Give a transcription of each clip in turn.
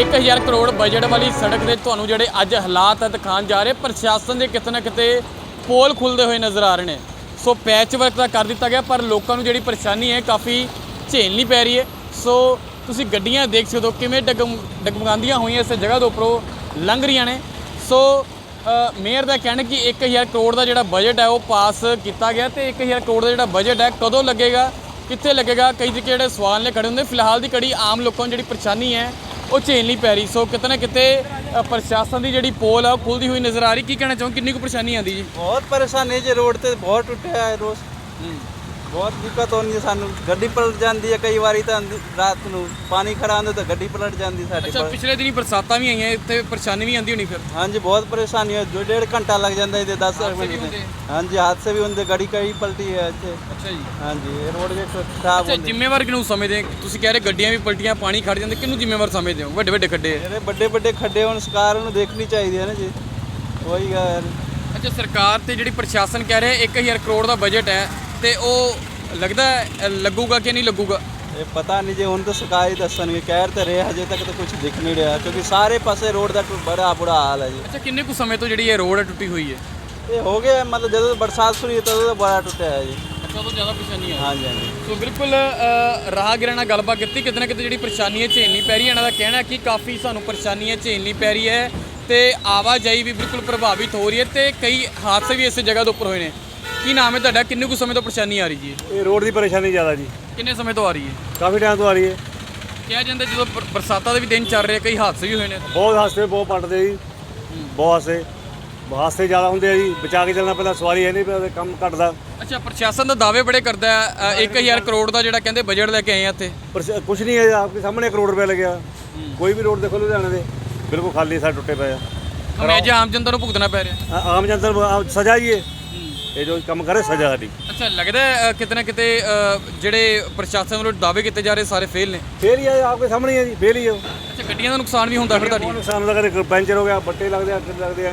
1000 crore budget ਵਾਲੀ ਸੜਕ ਦੇ ਤੁਹਾਨੂੰ ਜਿਹੜੇ ਅੱਜ ਹਾਲਾਤ ਦਿਖਾਉਣ ਜਾ ਰਹੇ, ਪ੍ਰਸ਼ਾਸਨ ਦੇ ਕਿਤੇ ਨਾ ਕਿਤੇ ਪੋਲ ਖੁੱਲਦੇ ਹੋਏ ਨਜ਼ਰ ਆ ਰਹੇ ਨੇ। ਸੋ ਪੈਚ ਵਰਕ ਤਾਂ ਕਰ ਦਿੱਤਾ ਗਿਆ, ਪਰ ਲੋਕਾਂ ਨੂੰ ਜਿਹੜੀ ਪਰੇਸ਼ਾਨੀ ਹੈ ਕਾਫੀ ਝੇਲਣੀ ਪੈ ਰਹੀ ਹੈ। ਸੋ ਤੁਸੀਂ ਗੱਡੀਆਂ ਦੇਖ ਸਕਦੇ ਹੋ, ਕਿਵੇਂ ਡਗਮ, ਡਗਮਗਾਉਂਦੀਆਂ ਹੋਈਆਂ ਇਸ ਜਗ੍ਹਾ ਦੇ ਉੱਪਰੋਂ ਲੰਘ ਰਹੀਆਂ ਨੇ। ਸੋ ਮੇਅਰ ਦਾ ਕਹਿਣਾ ਕਿ 1000 ਕਰੋੜ ਦਾ ਜਿਹੜਾ ਬਜਟ ਹੈ ਉਹ ਪਾਸ ਕੀਤਾ ਗਿਆ ਤੇ 1000 ਕਰੋੜ ਦਾ ਜਿਹੜਾ ਬਜਟ ਹੈ ਕਦੋਂ ਲੱਗੇਗਾ, ਕਿੱਥੇ ਲੱਗੇਗਾ ਕਈ ਤਰੀਕੇ ਜਿਹੜੇ ਸਵਾਲ ਨੇ ਖੜੇ ਹੁੰਦੇ। ਫਿਲਹਾਲ ਦੀ ਕੜੀ ਆਮ ਲੋਕਾਂ ਨੂੰ ਜਿਹੜੀ ਪਰੇਸ਼ਾਨੀ ਹੈ ਉਹ ਝੇਲਣੀ ਪੈ ਰਹੀ। ਸੋ ਕਿਤੇ ਨਾ ਕਿਤੇ ਪ੍ਰਸ਼ਾਸਨ ਦੀ ਜਿਹੜੀ ਪੋਲ ਆ ਉਹ ਖੁੱਲਦੀ ਹੋਈ ਨਜ਼ਰ ਆ ਰਹੀ। ਕੀ ਕਹਿਣਾ ਚਾਹੋ ਕਿੰਨੀ ਕੁ ਪਰੇਸ਼ਾਨੀ ਆਉਂਦੀ ਜੀ? ਬਹੁਤ ਪਰੇਸ਼ਾਨੀ ਜੀ ਰੋਡ ਤੇ ਬਹੁਤ ਟੁੱਟਿਆ ਹੈ ਰੋਜ਼। ਬਹੁਤ ਦਿੱਕਤ ਹੁੰਦੀ ਹੈ ਸਾਨੂੰ। ਗੱਡੀ ਪਲਟ ਜਾਂਦੀ ਹੈ ਕਈ ਵਾਰੀ ਤਾਂ ਰਾਤ ਨੂੰ ਪਾਣੀ ਖੜਾ ਹੁੰਦਾ ਤਾਂ ਗੱਡੀ ਪਲਟ ਜਾਂਦੀ ਸਾਡੀ ਅੱਛਾ ਪਰ- ਪਿਛਲੇ ਦਿਨੀ ਬਰਸਾਤਾਂ ਵੀ ਆਈਆਂ ਇੱਥੇ ਪਰੇਸ਼ਾਨੀ ਵੀ ਆਉਂਦੀ ਹੋਣੀ ਫਿਰ? ਹਾਂਜੀ ਬਹੁਤ ਪਰੇਸ਼ਾਨੀ ਹੈ। ਜੋ ਡੇਢ ਘੰਟਾ ਲੱਗ ਜਾਂਦਾ ਇਹਦੇ 10 ਹਾਦਸੇ ਵੀ ਮਿੰਟ ਹੁੰਦੇ? ਦੇ ਹਾਂਜੀ ਹਾਦਸੇ ਵੀ ਹੁੰਦੇ ਗੱਡੀ ਕਈ ਪਲਟੀ ਹੈ ਇੱਥੇ। ਅੱਛਾ ਜੀ। ਹਾਂਜੀ ਇਹ ਰੋਡ ਵੀ ਖਰਾਬ ਅੱਛਾ ਹੁੰਦੇ। ਜ਼ਿੰਮੇਵਾਰ ਕਿਹਨੂੰ ਸਮਝਦੇ ਤੁਸੀਂ ਕਹਿ ਰਹੇ ਗੱਡੀਆਂ ਵੀ ਪਲਟੀਆਂ ਪਾਣੀ ਖੜ ਜਾਂਦੇ ਕਿਹਨੂੰ ਜ਼ਿੰਮੇਵਾਰ ਸਮਝਦੇ ਹੋ? ਵੱਡੇ ਵੱਡੇ ਖੱਡੇ। ਆ। ਜਿਹੜੇ ਵੱਡੇ ਵੱਡੇ ਖੱਡੇ ਹੁਣ ਸਰਕਾਰ ਨੂੰ ਦੇਖਣੀ ਚਾਹੀਦੀ ਹੈ ਨਾ ਜੀ। ਉਹੀ ਗੱਲ ਅੱਛਾ ਸਰਕਾਰ ਤੇ ਜਿਹੜੀ ਪ੍ਰਸ਼ਾਸਨ ਕਹਿ ਰਿਹਾ 1000 ਕਰੋੜ ਦਾ ਬਜਟ ਹੈ ਤੇ ਉਹ ਲੱਗਦਾ ਹੈ, ਲੱਗੂਗਾ ਕਿ ਨਹੀਂ ਲੱਗੂਗਾ? ਇਹ ਪਤਾ ਨਹੀਂ ਜੇ ਹੁਣ ਤਾਂ ਸਰਕਾਰ ਹੀ ਦੱਸਣਗੇ ਕਹਿ ਤਾਂ ਰਹੇ ਹਜੇ ਤੱਕ ਤਾਂ ਕੁਝ ਦਿਖ ਨਹੀਂ ਰਿਹਾ ਕਿਉਂਕਿ ਸਾਰੇ ਪਾਸੇ ਰੋਡ ਦਾ ਟੁ- ਬੜਾ ਬੁਰਾ ਹਾਲ ਹੈ ਜੀ। ਅੱਛਾ ਕਿੰਨੇ ਕੁ ਸਮੇਂ ਤੋਂ ਜਿਹੜੀ ਇਹ ਰੋਡ ਟੁੱਟੀ ਹੋਈ ਹੈ? ਇਹ ਹੋ ਗਿਆ ਮਤਲਬ ਜਦੋਂ ਬਰਸਾਤ ਸ਼ੁਰੂ ਹੋਈ ਤਦੋਂ ਤਾਂ ਬੜਾ ਟੁੱਟਿਆ ਹੈ ਜੀ। ਅੱਛਾ ਤੋਂ ਜ਼ਿਆਦਾ ਪਰੇਸ਼ਾਨੀ ਆ। ਹਾਂਜੀ ਹਾਂਜੀ। ਸੋ ਬਿਲਕੁਲ ਅ, ਰਾਹਗੀਰਾਂ ਨਾਲ ਗੱਲਬਾਤ ਕੀਤੀ ਕਿਤੇ ਨਾ ਕਿਤੇ ਜਿਹੜੀ ਪਰੇਸ਼ਾਨੀ ਹੈ ਝੇਲਣੀ ਪੈ ਰਹੀ ਹੈ ਇਹਨਾਂ ਦਾ ਕਹਿਣਾ ਹੈ ਕਿ ਕਾਫੀ ਸਾਨੂੰ ਪਰੇਸ਼ਾਨੀ ਹੈ ਝੇਲਣੀ ਪੈ ਰਹੀ ਹੈ ਤੇ ਆਵਾਜਾਈ ਵੀ ਬਿਲਕੁਲ ਪ੍ਰਭਾਵਿਤ ਹੋ ਰਹੀ ਹੈ ਤੇ ਕਈ ਹਾਦਸੇ ਵੀ ਇਸ ਜਗ੍ਹਾ ਦੇ ਉੱਪਰ ਹੋਏ ਨੇ। ਕੀ ਨਾਮ ਹੈ ਤੁਹਾਡਾ? ਕਿੰਨੇ ਕੁ ਸਮੇਂ ਤੋਂ ਪਰੇਸ਼ਾਨੀ ਆ ਰਹੀ ਜੀ ਇਹ? ਰੋਡ ਦੀ ਪਰੇਸ਼ਾਨੀ ਜ਼ਿਆਦਾ ਜੀ। ਕਿੰਨੇ ਸਮੇਂ ਤੋਂ ਆ ਰਹੀ ਹੈ? ਕਾਫੀ ਟਾਈਮ ਤੋਂ ਆ ਰਹੀ ਹੈ। ਕਿਹਾ ਜਾਂਦਾ ਜਦੋਂ ਬਰ- ਬਰਸਾਤਾਂ ਦੇ ਵੀ ਦਿਨ ਚੱਲ ਰਹੇ ਕਈ ਹਾਦਸੇ ਵੀ ਹੋਏ ਨੇ ਬਹੁਤ ਹਾਦਸੇ ਬਹੁਤ ਪਲਟਦੇ ਜੀ। ਬਹੁਤ ਹਾਦਸੇ। ਹਾਦਸੇ ਜ਼ਿਆਦਾ ਹੁੰਦੇ ਆ ਜੀ। ਬਚਾ ਕੇ ਚੱਲਣਾ ਪੈਂਦਾ ਸਵਾਰੀ ਹੈ ਨਹੀਂ ਪਿਆ ਕੰਮ ਘਟਦਾ। ਅੱਛਾ ਪ੍ਰਸ਼ਾਸਨ ਦਾ ਦਾਅਵੇ ਬੜੇ ਕਰਦਾ ਹੈ ਅ, 1000 ਕਰੋੜ ਦਾ ਜਿਹੜਾ ਕਹਿੰਦੇ ਬਜਟ ਲੈ ਕੇ ਆਏ ਆ ਇੱਥੇ। ਪਰ ਕੁਛ ਨਹੀਂ ਹੈ ਆਪਕੇ ਸਾਹਮਣੇ ਕਰੋੜ ਰੁਪਏ ਲੱਗਿਆ। ਕੋਈ ਵੀ ਰੋਡ ਦੇਖੋ ਲੁਧਿਆਣੇ ਦੇ। ਬਿਲਕੁਲ ਖਾਲੀ ਸਾ ਟੁੱਟੇ ਪਏ ਆ। ਹਮੇਜ ਆਮ ਜਨਤਾ ਨੂੰ ਭੁਗਤਣਾ ਪੈ ਰਿਹਾ। ਆ- ਆਮ ਜਨਤਾ ਨੂੰ ਸਜ਼ਾ ਹੀ ਹੈ। ਇਹ ਜੋ ਕੰਮ ਕਰੇ ਸਜ਼ਾ ਸਾਡੀ। ਅੱਛਾ ਲੱਗਦਾ ਹੈ, ਅ, ਕਿਤੇ ਨਾ ਕਿਤੇ ਅ, ਜਿਹੜੇ ਪ੍ਰਸ਼ਾਸਨ ਵੱਲੋਂ ਦਾਅਵੇ ਕੀਤੇ ਜਾ ਰਹੇ ਸਾਰੇ ਫੇਲ ਨੇ? ਫੇਰ ਹੀ ਹੈ ਆਪਕੇ ਸਾਹਮਣੇ ਹੈ ਜੀ ਫੇਰ ਹੀ ਹੈ ਅੱਛਾ ਗੱਡੀਆਂ ਦਾ ਨੁਕਸਾਨ ਵੀ ਹੁੰਦਾ ਫਿਰ ਬਹੁਤ ਤੁਹਾਡੀ ਨੁਕਸਾਨ ਦਾ ਕਦੇ ਪੈਂਚਰ ਹੋ ਗਿਆ ਬੱਟੇ ਲੱਗਦੇ ਆ ਅੱਗੇ ਲੱਗਦੇ ਆ।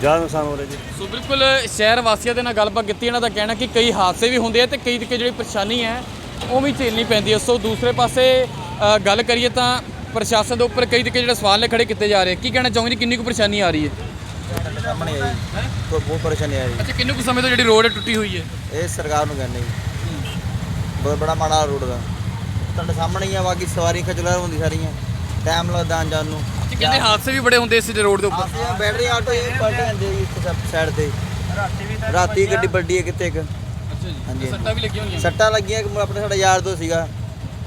ਜ਼ਿਆਦਾ ਨੁਕਸਾਨ ਹੋ ਰਿਹਾ ਜੀ। ਸੋ ਬਿਲਕੁਲ ਸ਼ਹਿਰ ਵਾਸੀਆਂ ਦੇ ਨਾਲ ਗੱਲਬਾਤ ਕੀਤੀ ਇਹਨਾਂ ਦਾ ਕਹਿਣਾ ਕਿ ਕਈ ਹਾਦਸੇ ਵੀ ਹੁੰਦੇ ਆ ਤੇ ਕਈ ਤਰੀਕੇ ਜਿਹੜੀ ਪਰੇਸ਼ਾਨੀ ਹੈ ਉਹ ਵੀ ਝੇਲਣੀ ਪੈਂਦੀ ਹੈ। ਸੋ ਦੂਸਰੇ ਪਾਸੇ ਅ, ਗੱਲ ਕਰੀਏ ਤਾਂ ਪ੍ਰਸ਼ਾਸਨ ਦੇ ਉੱਪਰ ਕਈ ਤਰੀਕੇ ਜਿਹੜੇ ਸਵਾਲ ਨੇ ਖੜੇ ਕੀਤੇ ਜਾ ਰਹੇ। ਕੀ ਕਹਿਣਾ ਚਾਹੋਗੇ ਜੀ? ਕਿੰਨੀ ਕੁ ਪਰੇਸ਼ਾਨੀ ਆ ਰਹੀ ਹੈ? ਸਾਹਮਣੇ ਹੈ ਜੀ। ਬਹੁਤ ਪਰੇਸ਼ਾਨੀ ਆ ਰਹੀ ਅੱਛਾ ਕਿੰਨੇ ਕੁ ਸਮੇਂ ਤੋਂ ਜਿਹੜੀ ਰੋਡ ਟੁੱਟੀ ਹੋਈ ਹੈ? ਇਹ ਸਰਕਾਰ ਨੂੰ ਕਹਿੰਦੇ ਜੀ। ਬਹੁਤ ਬੜਾ ਮਾੜਾ ਰੋਡ ਦਾ। ਤੁਹਾਡੇ ਸਾਹਮਣੇ ਹੀ ਆ ਬਾਕੀ ਸਵਾਰੀ ਖਚਲਾ ਹੁੰਦੀ ਸਾਰੀਆਂ। ਟਾਈਮ ਲੱਗਦਾ ਆਉਣ ਜਾਣ ਨੂੰ। ਤੇ ਕਹਿੰਦੇ ਹਾਦਸੇ ਵੀ ਬੜੇ ਹੁੰਦੇ ਇਸ ਰੋਡ ਦੇ ਉੱਪਰ? ਆਸੇ ਬੈਟਰੀ ਆਟੋ ਇਹ ਪਲਟ ਜਾਂਦੇ ਜੀ ਸਾਈਡ ਤੇ। ਰਾਤੀ ਗੱਡੀ ਵੱਡੀ ਹੈ ਕਿਤੇ ਇੱਕ। ਅੱਛਾ ਜੀ। ਹਾਂਜੀ। ਸੱਟਾਂ ਵੀ ਲੱਗੀਆਂ ਹੋਈਆਂ? ਸੱਟਾਂ ਲੱਗੀਆਂ ਕਿ ਆਪਣੇ ਸਾਡਾ ਯਾਰ ਦੋ ਸੀਗਾ।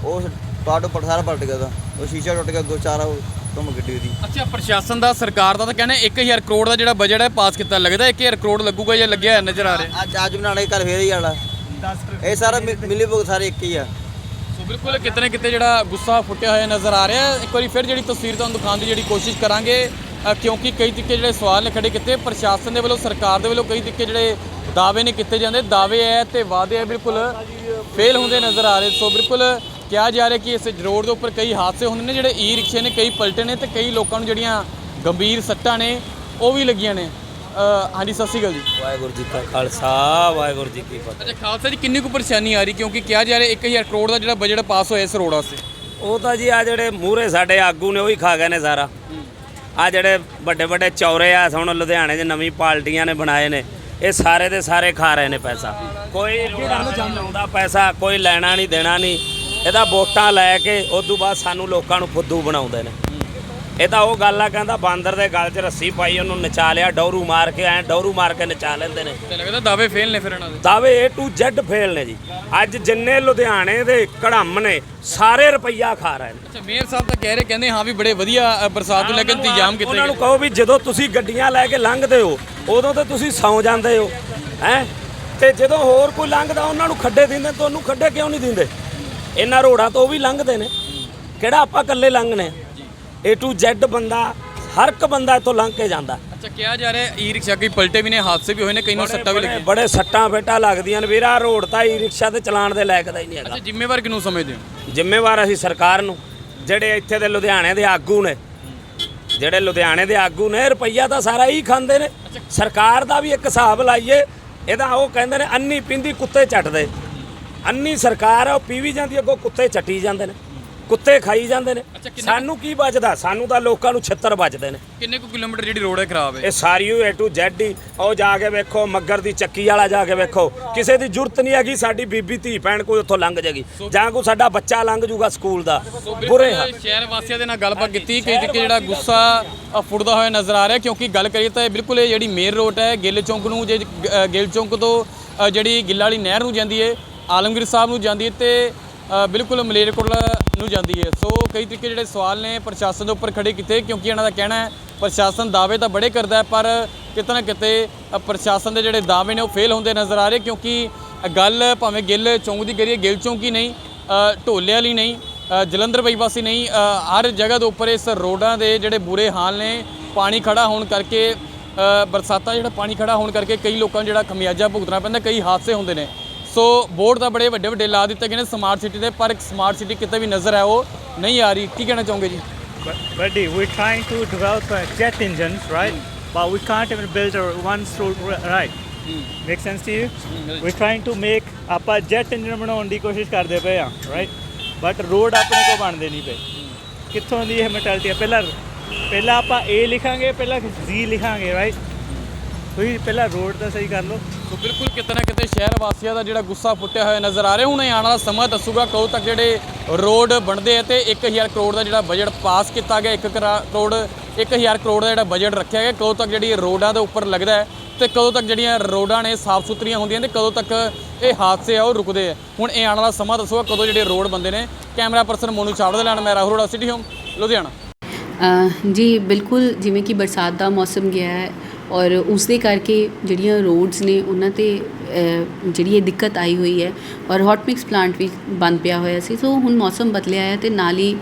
ਉਹ ਪਟ ਸਾਰਾ ਪਲਟ ਗਿਆ ਦਾ ਉਹ ਸ਼ੀਸ਼ਾ ਟੁੱਟ ਗਿਆ ਅੱਗੋਂ ਚਾਰਾ ਉਹ ਤੁਮ ਗੱਡੀ ਉਹਦੀ। ਅੱਛਾ ਪ੍ਰਸ਼ਾਸਨ ਦਾ ਸਰਕਾਰ ਦਾ ਤਾਂ ਕਹਿੰਦਾ 1000 ਕਰੋੜ ਦਾ ਜਿਹੜਾ ਬਜਟ ਹੈ ਪਾਸ ਕੀਤਾ ਲੱਗਦਾ। 1000 ਕਰੋੜ ਲੱਗੂਗਾ ਜਾਂ ਲੱਗਿਆ ਹੋਇਆ ਨਜ਼ਰ ਆ ਰਿਹਾ? ਅੱਜ ਅੱਜ ਬਣਾਣੇ ਘਰ ਫੇਰ ਹੀ ਆਣਾ ਇਹ ਸਾਰਾ ਮਿਲੀ ਭੁਗ ਸਾਰੇ ਇੱਕ ਹੀ ਆ। ਸੋ ਬਿਲਕੁਲ ਕਿਤੇ ਨਾ ਕਿਤੇ ਜਿਹੜਾ ਗੁੱਸਾ ਫੁੱਟਿਆ ਹੋਇਆ ਨਜ਼ਰ ਆ ਰਿਹਾ। ਇੱਕ ਵਾਰੀ ਫਿਰ ਜਿਹੜੀ ਤਸਵੀਰ ਤੁਹਾਨੂੰ ਦਿਖਾਉਣ ਦੀ ਜਿਹੜੀ ਕੋਸ਼ਿਸ਼ ਕਰਾਂਗੇ ਕਿਉਂਕਿ ਕਈ ਤਰੀਕੇ ਜਿਹੜੇ ਸਵਾਲ ਨੇ ਖੜੇ ਕੀਤੇ। ਪ੍ਰਸ਼ਾਸਨ ਦੇ ਵੱਲੋਂ ਸਰਕਾਰ ਦੇ ਵੱਲੋਂ ਕਈ ਤਰੀਕੇ ਜਿਹੜੇ ਦਾਅਵੇ ਨੇ ਕੀਤੇ ਜਾਂਦੇ। ਦਾਅਵੇ ਹੈ ਤੇ ਵਾਅਦੇ ਹੈ ਬਿਲਕੁਲ ਫੇਲ ਹੁੰਦੇ ਨਜ਼ਰ ਆ ਰਹੇ। ਸੋ ਬਿਲਕੁਲ ਕਿਹਾ ਜਾ ਰਿਹਾ ਕਿ ਇਸ ਰੋਡ ਦੇ ਉੱਪਰ ਕਈ ਹਾਦਸੇ ਹੁੰਦੇ ਨੇ ਜਿਹੜੇ ਈ ਰਿਕਸ਼ੇ ਨੇ ਕਈ ਪਲਟੇ ਨੇ ਤੇ ਕਈ ਲੋਕਾਂ ਨੂੰ ਜਿਹੜੀਆਂ ਗੰਭੀਰ ਸੱਟਾਂ ਨੇ ਉਹ ਵੀ ਲੱਗੀਆਂ ਨੇ। ਹਾਂਜੀ ਸਤਿ ਸ਼੍ਰੀ ਅਕਾਲ ਜੀ। ਵਾਹਿਗੁਰੂ ਜੀ ਕਾ ਖਾਲਸਾ ਵਾਹਿਗੁਰੂ ਜੀ ਕੀ ਫਤਿਹ। ਅੱਛਾ ਖਾਲਸਾ ਜੀ ਕਿੰਨੀ ਕੁ ਪਰੇਸ਼ਾਨੀ ਆ ਰਹੀ? ਕਿਉਂਕਿ ਕਿਹਾ ਜਾ ਰਿਹਾ 1000 ਕਰੋੜ ਦਾ ਜਿਹੜਾ ਬਜਟ ਪਾਸ ਹੋਇਆ ਇਸ ਰੋਡ ਵਾਸਤੇ। ਉਹ ਤਾਂ ਜੀ ਆ ਜਿਹੜੇ ਮੂਹਰੇ ਸਾਡੇ ਆਗੂ ਨੇ ਉਹ ਹੀ ਖਾ ਗਏ ਨੇ ਸਾਰਾ। ਆ ਜਿਹੜੇ ਵੱਡੇ ਵੱਡੇ ਚੌਰੇ ਆ ਹੁਣ ਲੁਧਿਆਣੇ 'ਚ ਨਵੀਂ ਪਾਰਟੀਆਂ ਨੇ ਬਣਾਏ ਨੇ ਇਹ ਸਾਰੇ ਦੇ ਸਾਰੇ ਖਾ ਰਹੇ ਨੇ ਪੈਸਾ। ਕੋਈ ਲਾਉਂਦਾ ਪੈਸਾ ਕੋਈ ਲੈਣਾ ਨਹੀਂ ਦੇਣਾ ਨਹੀਂ। ਇਹਦਾ ਵੋਟਾਂ ਲੈ ਕੇ ਉਸ ਤੋਂ ਬਾਅਦ ਸਾਨੂੰ ਲੋਕਾਂ ਨੂੰ ਫੁੱਦੂ ਬਣਾਉਂਦੇ ਨੇ। ਇਹ ਤਾਂ ਉਹ ਗੱਲ ਆ ਕਹਿੰਦਾ ਬਾਂਦਰ ਦੇ ਗਲ 'ਚ ਰੱਸੀ ਪਾਈ ਉਹਨੂੰ ਨਚਾ ਲਿਆ ਡੌਰੂ ਮਾਰ ਕੇ ਐ ਡੌਰੂ ਮਾਰ ਕੇ ਨਚਾ ਲੈਂਦੇ ਨੇ। ਤੇ ਲੱਗਦਾ ਦਾਅਵੇ ਫੇਲ ਨੇ ਫਿਰ ਇਹਨਾਂ ਦੇ। ਦਾਵੇ A to Z ਫੇਲ ਨੇ ਜੀ। ਅੱਜ ਜਿੰਨੇ ਲੁਧਿਆਣੇ ਦੇ ਕੜਮ ਨੇ ਸਾਰੇ ਰੁਪਈਆ ਖਾ ਰਹੇ ਨੇ। ਅੱਛਾ ਮੇਅਰ ਸਾਹਿਬ ਤਾਂ ਕਹਿ ਰਹੇ ਕਹਿੰਦੇ ਹਾਂ ਵੀ ਬੜੇ ਵਧੀਆ ਅ, ਬਰਸਾਤ ਨੂੰ ਲੈ ਕੇ ਇੰਤਜ਼ਾਮ ਕੀਤੇ ਉਹਨਾਂ ਨੂੰ ਕਹੋ ਵੀ ਜਦੋਂ ਤੁਸੀਂ ਗੱਡੀਆਂ ਲੈ ਕੇ ਲੰਘਦੇ ਹੋ ਉਦੋਂ ਤੇ ਤੁਸੀਂ ਸੌ ਜਾਂਦੇ ਹੋ ਹੈ? ਤੇ ਜਦੋਂ ਹੋਰ ਕੋਈ ਲੰਘਦਾ ਉਹਨਾਂ ਨੂੰ ਖੱਡੇ ਦਿੰਦੇ ਤੁਹਾਨੂੰ ਖੱਡੇ ਕਿਉਂ ਨਹੀਂ ਦਿੰਦੇ? ਇਹਨਾਂ ਰੋਡਾਂ ਤੋਂ ਉਹ ਵੀ ਲੰਘਦੇ ਨੇ। ਕਿਹੜਾ ਆਪਾਂ ਇਕੱਲੇ ਲੰਘਨੇ ਆ? A to Z ਬੰਦਾ ਹਰ ਇੱਕ ਬੰਦਾ ਇੱਥੋਂ ਲੰਘ ਕੇ ਜਾਂਦਾ। ਅੱਛਾ ਕਿਹਾ ਜਾ ਰਿਹਾ ਈ ਰਿਕਸ਼ਾ ਕਈ ਪਲਟੇ ਵੀ ਨੇ ਹਾਦਸੇ ਵੀ ਹੋਏ ਨੇ ਕਈ ਨੂੰ ਸੱਟਾਂ ਵੀ ਬੜੇ- ਲੱਗੀਆਂ। ਬੜੇ ਸੱਟਾਂ ਫੇਟਾਂ ਲੱਗਦੀਆਂ ਨੇ ਵੀਰਾ ਰੋਡ ਤਾਂ ਹੀ ਰਿਕਸ਼ਾ ਤੇ ਚਲਾਉਣ ਦੇ ਲਾਇਕ ਦਾ ਹੀ ਨਹੀਂ ਹੈਗਾ। ਅੱਛਾ ਜ਼ਿੰਮੇਵਾਰ ਕਿਹਨੂੰ ਸਮਝਦੇ ਹੋ? ਜ਼ਿੰਮੇਵਾਰ ਅਸੀਂ ਸਰਕਾਰ ਨੂੰ ਜਿਹੜੇ ਇੱਥੇ ਦੇ ਲੁਧਿਆਣੇ ਦੇ ਆਗੂ ਨੇ। ਜਿਹੜੇ ਲੁਧਿਆਣੇ ਦੇ ਆਗੂ ਨੇ ਰੁਪਈਆ ਤਾਂ ਸਾਰਾ ਹੀ ਖਾਂਦੇ ਨੇ। ਸਰਕਾਰ ਦਾ ਵੀ ਇੱਕ ਹਿਸਾਬ ਲਾਈਏ ਇਹਦਾ ਉਹ ਕਹਿੰਦੇ ਨੇ ਅੰਨੀ ਪਿੰਦੀ ਕੁੱਤੇ ਚੱਟਦੇ। ਅੰਨੀ ਸਰਕਾਰ ਆ ਉਹ ਪੀਵੀ ਜਾਂਦੀ ਅੱਗੋਂ ਕੁੱਤੇ ਚੱਟੀ ਜਾਂਦੇ ਨੇ ਕੁੱਤੇ ਖਾਈ ਜਾਂਦੇ ਨੇ। ਅੱਛਾ, ਕਿੰਨੇ- ਸਾਨੂੰ ਕੀ ਬਚਦਾ? ਸਾਨੂੰ ਤਾਂ ਲੋਕਾਂ ਨੂੰ ਛਿੱਤਰ ਬਚਦੇ ਨੇ। ਕਿੰਨੇ ਕੁ ਕਿਲੋਮੀਟਰ ਜਿਹੜੀ ਰੋਡ ਹੈ ਖਰਾਬ ਹੈ? ਇਹ ਸਾਰੀ ਓ ਏ ਟੂ ਜ਼ੈਡ ਹੀ ਉਹ ਜਾ ਕੇ ਵੇਖੋ ਮੱਗਰ ਦੀ ਚੱਕੀ ਵਾਲਾ ਜਾ ਕੇ ਵੇਖੋ। ਕਿਸੇ ਦੀ ਜ਼ਰੂਰਤ ਨਹੀਂ ਹੈਗੀ ਸਾਡੀ ਬੀਬੀ ਧੀ ਭੈਣ ਕੋਈ ਉੱਥੋਂ ਲੰਘ ਜਾਏਗੀ। ਜਾਂ ਕੋਈ ਸਾਡਾ ਬੱਚਾ ਲੰਘ ਜੂਗਾ ਸਕੂਲ ਦਾ। ਬੁਰੇ ਹਾਲ। ਸ਼ਹਿਰ ਵਾਸੀਆਂ ਦੇ ਨਾਲ ਗੱਲਬਾਤ ਕੀਤੀ ਕਈ ਤਰੀਕੇ ਜਿਹੜਾ ਗੁੱਸਾ ਅ, ਫੁੱਟਦਾ ਹੋਇਆ ਨਜ਼ਰ ਆ ਰਿਹਾ ਕਿਉਂਕਿ ਗੱਲ ਕਰੀਏ ਤਾਂ ਇਹ ਬਿਲਕੁਲ ਇਹ ਜਿਹੜੀ ਮੇਨ ਰੋਡ ਹੈ ਗਿੱਲ ਚੌਂਕ ਨੂੰ ਜੇ ਅ, ਗਿੱਲ ਚੌਂਕ ਤੋਂ ਅ, ਜਿਹੜੀ ਗਿੱਲ ਵਾਲੀ ਨਹਿਰ ਨੂੰ ਜਾਂਦੀ ਹੈ ਆਲਮਗੀਰ ਸਾਹਿਬ ਨੂੰ ਜਾਂਦੀ ਹੈ ਤੇ ਬਿਲਕੁਲ ਮਲੇਰਕੋਟਲਾ ਨੂੰ ਜਾਂਦੀ ਹੈ। ਸੋ ਕਈ ਤਰੀਕੇ ਜਿਹੜੇ ਸਵਾਲ ਨੇ ਪ੍ਰਸ਼ਾਸਨ ਦੇ ਉੱਪਰ ਖੜੇ ਕੀਤੇ ਕਿਉਂਕਿ ਇਹਨਾਂ ਦਾ ਕਹਿਣਾ ਹੈ ਪ੍ਰਸ਼ਾਸਨ ਦਾਅਵੇ ਤਾਂ ਬੜੇ ਕਰਦਾ ਹੈ ਪਰ ਕਿਤੇ ਨਾ ਕਿਤੇ ਪ੍ਰਸ਼ਾਸਨ ਦੇ ਜਿਹੜੇ ਦਾਅਵੇ ਨੇ ਉਹ ਫੇਲ ਹੁੰਦੇ ਨਜ਼ਰ ਆ ਰਹੇ ਕਿਉਂਕਿ ਗੱਲ ਭਾਵੇਂ ਗਿੱਲ ਚੌਂਕ ਦੀ ਕਰੀਏ ਗਿੱਲ ਚੌਂਕ ਹੀ ਨਹੀਂ ਅ, ਢੋਲੇ ਵਾਲੀ ਨਹੀਂ ਜਲੰਧਰ ਬਾਈਪਾਸ ਹੀ ਨਹੀਂ ਹਰ ਜਗ੍ਹਾ ਦੇ ਉੱਪਰ ਇਸ ਰੋਡਾਂ ਦੇ ਜਿਹੜੇ ਬੁਰੇ ਹਾਲ ਨੇ ਪਾਣੀ ਖੜਾ ਹੋਣ ਕਰਕੇ ਬਰਸਾਤਾਂ ਜਿਹੜਾ ਪਾਣੀ ਖੜਾ ਹੋਣ ਕਰਕੇ ਕਈ ਲੋਕਾਂ ਨੂੰ ਜਿਹੜਾ ਖਮਿਆਜਾ ਭੁਗਤਣਾ ਪੈਂਦਾ ਕਈ ਹਾਦਸੇ ਹੁੰਦੇ ਨੇ। ਸੋ ਬੋਰਡ ਤਾਂ ਬੜੇ ਵੱਡੇ ਵੱਡੇ ਲਾ ਦਿੱਤੇ ਗਏ ਨੇ ਸਮਾਰਟ ਸਿਟੀ ਦੇ ਪਰ ਸਮਾਰਟ ਸਿਟੀ ਕਿਤੇ ਵੀ ਨਜ਼ਰ ਹੈ ਉਹ ਨਹੀਂ ਆ ਰਹੀ। ਕੀ ਕਹਿਣਾ ਚਾਹੋਗੇ ਜੀ? Buddy, we're trying to develop uh, jet engines, right? But we can't even build a one through right. Make sense to you? We're trying to make ਆਪਾਂ ਜੈਟ ਇੰਜਨ ਬਣਾਉਣ ਦੀ ਕੋਸ਼ਿਸ਼ ਕਰਦੇ ਪਏ ਆ ਰਾਈਟ ਬਟ ਰੋਡ ਆਪਣੇ ਕੋ ਬਣਦੇ ਨਹੀਂ ਪਏ। ਕਿੱਥੋਂ ਦੀ ਇਹ ਮੈਂਟੈਲਿਟੀ ਹੈ ਪਹਿਲਾਂ ਪਹਿਲਾਂ ਆਪਾਂ A ਲਿਖਾਂਗੇ ਪਹਿਲਾਂ Z ਲਿਖਾਂਗੇ ਰਾਈਟ ਤੁਸੀਂ ਪਹਿਲਾਂ ਰੋਡ ਤਾਂ ਸਹੀ ਕਰ ਲਓ। ਸੋ ਬਿਲਕੁਲ ਕਿਤੇ ਨਾ ਕਿਤੇ ਸ਼ਹਿਰ ਵਾਸੀਆਂ ਦਾ ਜਿਹੜਾ ਗੁੱਸਾ ਫੁੱਟਿਆ ਹੋਇਆ ਨਜ਼ਰ ਆ ਰਿਹਾ। ਹੁਣ ਇਹ ਆਉਣ ਵਾਲਾ ਸਮਾਂ ਦੱਸੂਗਾ, ਕਦੋਂ ਤੱਕ ਜਿਹੜੇ ਰੋਡ ਬਣਦੇ ਆ ਤੇ 1000 ਕਰੋੜ ਦਾ ਜਿਹੜਾ ਬਜਟ ਪਾਸ ਕੀਤਾ ਗਿਆ 1 ਕਰੋੜ 1000 ਕਰੋੜ ਦਾ ਜਿਹੜਾ ਬਜਟ ਰੱਖਿਆ ਗਿਆ, ਕਦੋਂ ਤੱਕ ਜਿਹੜੀ ਰੋਡਾਂ ਦੇ ਉੱਪਰ ਲੱਗਦਾ ਹੈ ਤੇ ਕਦੋਂ ਤੱਕ ਜਿਹੜੀਆਂ ਰੋਡਾਂ ਨੇ ਸਾਫ਼ ਸੁਥਰੀਆਂ ਹੁੰਦੀਆਂ ਤੇ ਕਦੋਂ ਤੱਕ ਇਹ ਹਾਦਸੇ ਆ ਉਹ ਰੁਕਦੇ ਆ। ਹੁਣ ਇਹ ਆਉਣ ਵਾਲਾ ਸਮਾਂ ਦੱਸੂਗਾ, ਕਦੋਂ ਜਿਹੜੇ ਰੋਡ ਬੰਦੇ ਨੇ। ਕੈਮਰਾ ਪਰਸਨ ਮੋਨੂ ਚਾਵੜਾ ਦੇ ਲੈਣ ਮੈਂ ਰਾਹੁਲ ਰੋੜਾ ਸਿਟੀ ਹੋਮ, ਲੁਧਿਆਣਾ। ਜੀ, ਬਿਲਕੁਲ ਜਿਵੇਂ ਕਿ ਬਰਸਾਤ ਦਾ ਮੌਸਮ ਗਿਆ ਹੈ ਔਰ ਉਸ ਦੇ ਕਰਕੇ ਜਿਹੜੀਆਂ ਰੋਡਸ ਨੇ ਉਹਨਾਂ ਤੇ ਜਿਹੜੀ ਇਹ ਦਿੱਕਤ ਆਈ ਹੋਈ ਹੈ ਔਰ ਹੌਟ ਮਿਕਸ ਪਲਾਂਟ ਵੀ ਬੰਦ ਪਿਆ ਹੋਇਆ ਸੀ। ਸੋ ਹੁਣ ਮੌਸਮ ਬਦਲਿਆ ਹੈ ਤੇ ਨਾਲ ਹੀ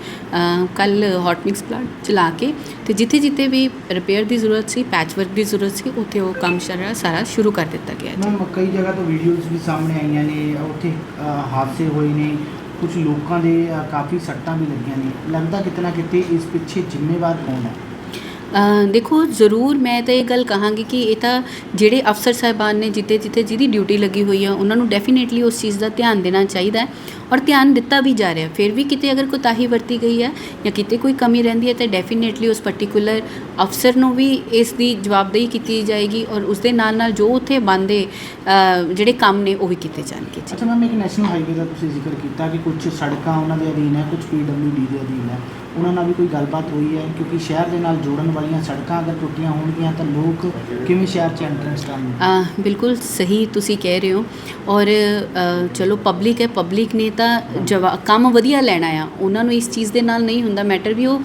ਕੱਲ ਹੌਟ ਮਿਕਸ ਪਲਾਂਟ ਚਲਾ ਕੇ ਤੇ ਜਿੱਥੇ ਜਿੱਥੇ ਵੀ ਰਿਪੇਅਰ ਦੀ ਜ਼ਰੂਰਤ ਸੀ ਪੈਚ ਵਰਕ ਦੀ ਜ਼ਰੂਰਤ ਸੀ, ਉੱਥੇ ਉਹ ਕੰਮ ਸਾਰਾ ਸਾਰਾ ਸ਼ੁਰੂ ਕਰ ਦਿੱਤਾ ਗਿਆ ਹੈ ਮੈਮ ਕਈ ਜਗ੍ਹਾ ਤੋਂ ਵੀਡੀਓਜ਼ ਵੀ ਸਾਹਮਣੇ ਆਈਆਂ ਨੇ, ਉੱਥੇ ਹਾਦਸੇ ਹੋਏ ਨੇ ਕੁਝ ਲੋਕਾਂ ਦੇ ਕਾਫੀ ਸੱਟਾਂ ਵੀ ਲੱਗੀਆਂ ਨੇ। ਲੱਗਦਾ ਕਿਤੇ ਨਾ ਕਿਤੇ ਇਸ ਪਿੱਛੇ ਜ਼ਿੰਮੇਵਾਰ ਕੌਣ ਹੈ? ਦੇਖੋ, ਜ਼ਰੂਰ ਮੈਂ ਤਾਂ ਇਹ ਗੱਲ ਕਹਾਂਗੀ ਕਿ ਇਹ ਤਾਂ ਜਿਹੜੇ ਅਫਸਰ ਸਾਹਿਬਾਨ ਨੇ ਜਿੱਤੇ ਜਿੱਤੇ ਜਿਹਦੀ ਡਿਊਟੀ ਲੱਗੀ ਹੋਈ ਆ, ਉਹਨਾਂ ਨੂੰ ਡੈਫੀਨੇਟਲੀ ਉਸ ਚੀਜ਼ ਦਾ ਧਿਆਨ ਦੇਣਾ ਚਾਹੀਦਾ ਹੈ ਔਰ ਧਿਆਨ ਦਿੱਤਾ ਵੀ ਜਾ ਰਿਹਾ ਫਿਰ ਵੀ ਕਿਤੇ ਅਗਰ ਕੋਤਾਹੀ ਵਰਤੀ ਗਈ ਹੈ ਜਾਂ ਕਿਤੇ ਕੋਈ ਕਮੀ ਰਹਿੰਦੀ ਹੈ, ਤਾਂ ਡੈਫੀਨੇਟਲੀ ਉਸ ਪਾਰਟਿਕੂਲਰ ਅਫਸਰ ਨੂੰ ਵੀ ਇਸ ਦੀ ਜਵਾਬਦੇਹੀ ਕੀਤੀ ਜਾਏਗੀ ਔਰ ਉਸ ਦੇ ਨਾਲ ਨਾਲ ਜੋ ਉੱਥੇ ਬੰਦੇ ਜਿਹੜੇ ਕੰਮ ਨੇ, ਉਹ ਵੀ ਕੀਤੇ ਜਾਣਗੇ। ਜੀ। ਅੱਛਾ, ਮੈਮ, ਇੱਕ ਨੈਸ਼ਨਲ ਹਾਈਵੇ ਦਾ ਤੁਸੀਂ ਜ਼ਿਕਰ ਕੀਤਾ ਕਿ ਕੁਝ ਸੜਕਾਂ ਉਹਨਾਂ ਦੇ ਅਧੀਨ ਹੈ ਕੁਝ ਪੀਡਬਲਿਊਡੀ ਦੇ ਅਧੀਨ ਹੈ। ਉਹਨਾਂ ਨਾਲ ਵੀ ਕੋਈ ਗੱਲਬਾਤ ਹੋਈ ਹੈ? ਕਿਉਂਕਿ ਸ਼ਹਿਰ ਦੇ ਨਾਲ ਜੋੜਨ ਵਾਲੀਆਂ ਸੜਕਾਂ ਅਗਰ ਟੁੱਟੀਆਂ ਹੋਣਗੀਆਂ ਤਾਂ ਲੋਕ ਕਿਵੇਂ ਸ਼ਹਿਰ 'ਚ ਐਂਟਰੈਂਸ ਕਰਨਗੇ? ਬਿਲਕੁਲ ਸਹੀ ਤੁਸੀਂ ਕਹਿ ਰਹੇ ਹੋ। ਔਰ ਚਲੋ ਪਬਲਿਕ ਹੈ ਪਬਲਿਕ ਨੇ ਤਾਂ ਜਵਾ, ਕੰਮ ਵਧੀਆ ਲੈਣਾ ਆ। ਉਹਨਾਂ ਨੂੰ ਇਸ ਚੀਜ਼ ਦੇ ਨਾਲ ਨਹੀਂ ਹੁੰਦਾ ਮੈਟਰ ਵੀ ਉਹ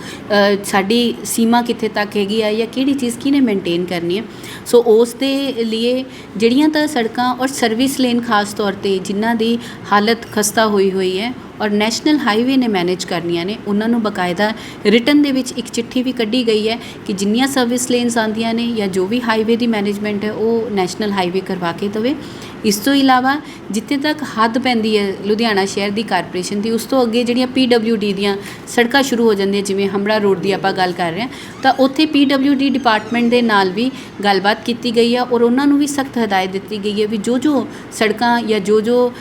ਸਾਡੀ ਸੀਮਾ ਕਿੱਥੇ ਤੱਕ ਹੈਗੀ ਆ ਜਾਂ ਕਿਹੜੀ ਚੀਜ਼ ਕਿਹਨੇ ਮੇਨਟੇਨ ਕਰਨੀ ਹੈ ਸੋ ਉਸ ਦੇ ਲਈ ਜਿਹੜੀਆਂ ਤਾਂ ਸੜਕਾਂ ਔਰ ਸਰਵਿਸ ਲੇਨ ਖਾਸ ਤੌਰ ਤੇ ਜਿਨ੍ਹਾਂ ਦੀ ਹਾਲਤ ਖਸਤਾ ਹੋਈ ਹੋਈ ਹੈ ਔਰ ਨੈਸ਼ਨਲ ਹਾਈਵੇ ਨੇ ਮੈਨੇਜ ਕਰਨੀਆਂ ਨੇ। ਉਹਨਾਂ ਨੂੰ ਬਕਾਇਦਾ ਰਿਟਨ ਦੇ ਵਿੱਚ ਇੱਕ ਚਿੱਠੀ ਵੀ ਕੱਢੀ ਗਈ ਹੈ ਕਿ ਜਿੰਨੀਆਂ ਸਰਵਿਸ ਲੇਨਸ ਆਉਂਦੀਆਂ ਨੇ ਜਾਂ ਜੋ ਵੀ ਹਾਈਵੇ ਦੀ ਮੈਨੇਜਮੈਂਟ ਹੈ, ਉਹ ਨੈਸ਼ਨਲ ਹਾਈਵੇ ਕਰਵਾ ਕੇ ਦੇਵੇ। ਇਸ ਤੋਂ ਇਲਾਵਾ ਜਿੱਥੇ ਤੱਕ ਹੱਦ ਪੈਂਦੀ ਹੈ ਲੁਧਿਆਣਾ ਸ਼ਹਿਰ ਦੀ ਕਾਰਪੋਰੇਸ਼ਨ ਦੀ, ਉਸ ਤੋਂ ਅੱਗੇ ਜਿਹੜੀਆਂ ਡੀ ਦੀਆਂ ਸੜਕਾਂ ਸ਼ੁਰੂ ਹੋ ਜਾਂਦੀਆਂ, ਜਿਵੇਂ ਹਮੜਾ ਰੋਡ ਦੀ ਆਪਾਂ ਗੱਲ ਕਰ ਰਹੇ ਹਾਂ, ਤਾਂ ਉੱਥੇ ਡੀ ਡਿਪਾਰਟਮੈਂਟ ਦੇ ਨਾਲ ਵੀ ਗੱਲਬਾਤ ਕੀਤੀ ਗਈ ਆ ਔਰ ਉਹਨਾਂ ਨੂੰ ਵੀ ਸਖਤ ਹਦਾਇਤ ਦਿੱਤੀ ਗਈ ਹੈ ਵੀ ਜੋ ਜੋ ਸੜਕਾਂ ਜਾਂ ਜੋ ਜੋ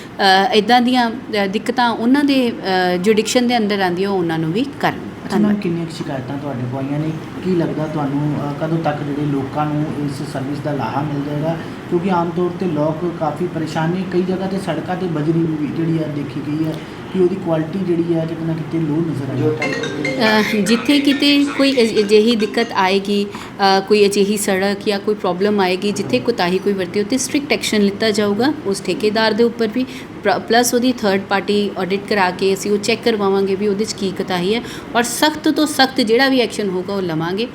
ਇਦਾਂ ਦੀਆਂ ਦਿੱਕਤਾਂ ਉਹਨਾਂ ਦੇ ਜੁਡਿਕਸ਼ਨ ਦੇ ਅੰਦਰ ਆਉਂਦੀਆਂ, ਉਹ ਉਹਨਾਂ ਨੂੰ ਵੀ ਕਰਨ। ਅੱਛਾ ਮੈਮ ਕਿੰਨੀਆਂ ਕੁ ਸ਼ਿਕਾਇਤਾਂ ਤੁਹਾਡੇ ਕੋਲ ਆਈਆਂ ਨੇ? ਕੀ ਲੱਗਦਾ ਤੁਹਾਨੂੰ ਅ, ਕਦੋਂ ਤੱਕ ਜਿਹੜੇ ਲੋਕਾਂ ਨੂੰ ਇਸ ਸਰਵਿਸ ਦਾ ਲਾਹਾ ਮਿਲ ਜਾਏਗਾ? ਕਿਉਂਕਿ ਆਮ ਤੌਰ ਤੇ ਲੋਕ ਕਾਫੀ ਪਰੇਸ਼ਾਨ ਨੇ। ਕਈ ਜਗ੍ਹਾ ਤੇ ਸੜਕਾਂ ਤੇ ਬਜਰੀ ਵੀ ਜਿਹੜੀ ਆ ਦੇਖੀ ਗਈ ਹੈ ਕਿ ਉਹਦੀ ਕੁਆਲਿਟੀ ਜਿਹੜੀ ਹੈ ਕਿਤੇ ਨਾ ਕਿਤੇ ਲੋ ਨਜ਼ਰ ਆਈ ਜਿੱਥੇ ਕਿਤੇ ਕੋਈ ਅਜ- ਅਜਿਹੀ ਦਿੱਕਤ ਆਏਗੀ ਅ, ਕੋਈ ਅਜਿਹੀ ਸੜਕ ਜਾਂ ਕੋਈ ਪ੍ਰੋਬਲਮ ਆਏਗੀ ਜਿੱਥੇ ਕੋਤਾਹੀ ਕੋਈ ਵਰਤੀ ਉੱਤੇ ਸਟ੍ਰਿਕਟ ਐਕਸ਼ਨ ਲਿੱਤਾ ਜਾਊਗਾ ਉਸ ਠੇਕੇਦਾਰ ਦੇ ਉੱਪਰ ਵੀ। ਪਲੱਸ ਉਹਦੀ ਥਰਡ ਪਾਰਟੀ ਆਡਿਟ ਕਰਾ ਕੇ ਅਸੀਂ ਉਹ ਚੈੱਕ ਕਰਵਾਵਾਂਗੇ ਵੀ ਉਹਦੇ 'ਚ ਕੀ ਕੋਤਾਹੀ ਹੈ ਔਰ ਸਖਤ ਤੋਂ ਸਖਤ ਜਿਹੜਾ ਵੀ ਐਕਸ਼ਨ ਹੋਊਗਾ ਉਹ ਲਵਾਂਗੇ।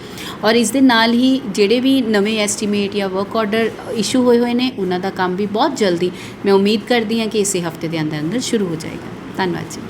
ਔਰ ਇਸ ਦੇ ਨਾਲ ਹੀ ਜਿਹੜੇ ਵੀ ਨਵੇਂ ਐਸਟੀਮੇਟ ਜਾਂ ਵਰਕ ਆਰਡਰ ਇਸ਼ੂ ਹੋਏ ਹੋਏ ਨੇ ਉਹਨਾਂ ਦਾ ਕੰਮ ਵੀ ਬਹੁਤ ਜਲਦੀ ਮੈਂ ਉਮੀਦ ਕਰਦੀ ਹਾਂ ਕਿ ਇਸੇ ਹਫ਼ਤੇ ਦੇ ਅੰਦਰ ਅੰਦਰ ਸ਼ੁਰੂ ਹੋ ਜਾਏਗਾ। ਧੰਨਵਾਦ ਜੀ।